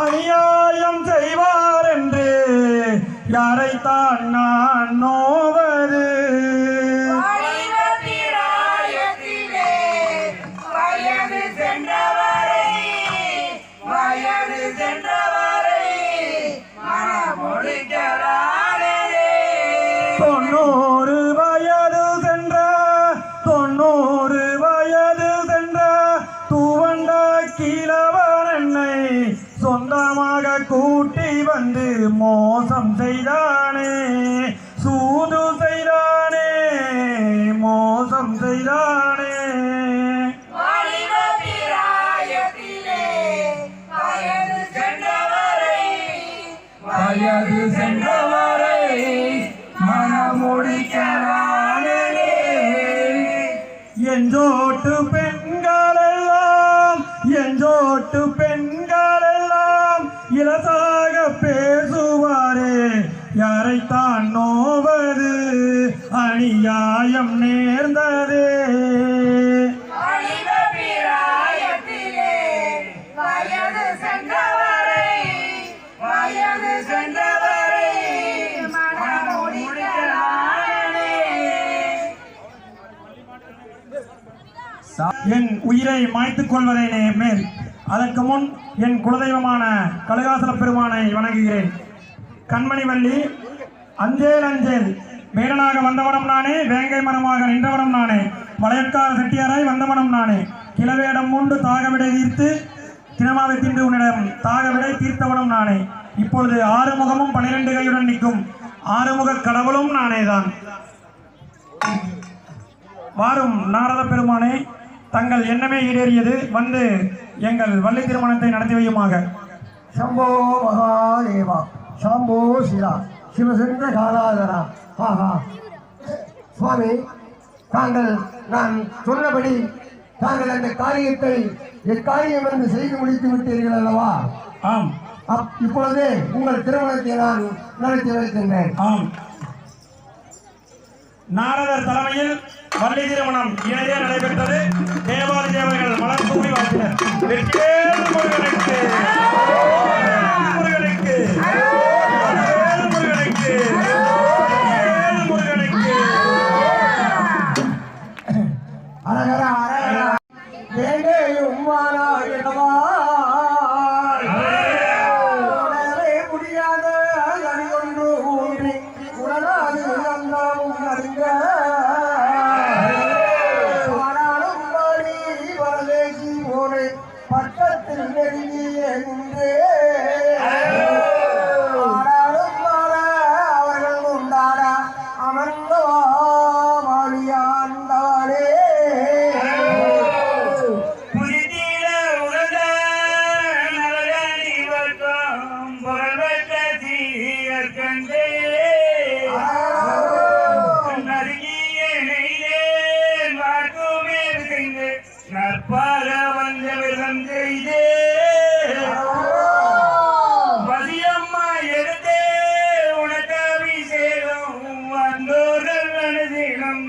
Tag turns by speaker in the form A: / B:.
A: அநியாயம் செய்வார் என்று யாரைத்தான் நான் செய்தானே? சூது செய்தானே? மோசம் செய்தானே?
B: வயது சென்றவரை
A: வயது சென்றவரை மனமுடிக்கலானே. யாரைத்தான் நோவது அநியாயம் நேர்ந்ததே. என் உயிரை மாய்த்துக் கொள்வதே மேல் அதற்கு முன் என் குலதெய்வமான கழுகாசல பெருமானை வணங்குகிறேன். கண்மணிவள்ளி அஞ்சேல் அஞ்சேல் வேடனாக வந்தவனம் நானே வேங்கை மரமாக நின்றவனம் நானே. மலையக்கார செட்டியாராய் வந்தவனம் நானே. கிளவேடம் உண்டு தாகவிடை தீர்த்து தினமாவை தின்று உன்னிடம் தாகவிடை தீர்த்தவனம் நானே. இப்பொழுது ஆறுமுகமும் பனிரெண்டு கையுடன் நிற்கும். ஆறுமுக கடவுளும் நானே தான் வாரும் நாரத பெருமானே தங்கள் எண்ணமே ஈடேறியது வந்து எங்கள் வள்ளி திருமணத்தை நடத்தி வையுமாக.
C: சம்போ மகாதேவா சம்போ சிலா ಶಿವசுந்தர காலாதரா. ஆஹா. சுவாமி தாங்கள் நான் சொன்னபடி தாங்கள் அந்த காரியத்தை எக்காரியம் என்று செய்து முடித்து விட்டீர்கள் அல்லவா?
A: ஆம்.
C: இப்பொழுதே உங்கள் திருமணத்தை நான் நடத்தி வைக்கின்றேன்.
A: ஆம். நாரதர் தலைமையில் வள்ளி திருமணம் இணையே நடைபெற்றது. தேவாதி தேவர்கள் மலர் தூவி வாழ்த்தினர் தீயர்கண்டே நறுகிய நெய்தே மாட்டுமே செய்து நற்பாக வந்த விதம் செய்தே மதியம்மா எடுத்தே உனக்கு அபிஷேகம் வந்தோர்கள் மனதினம்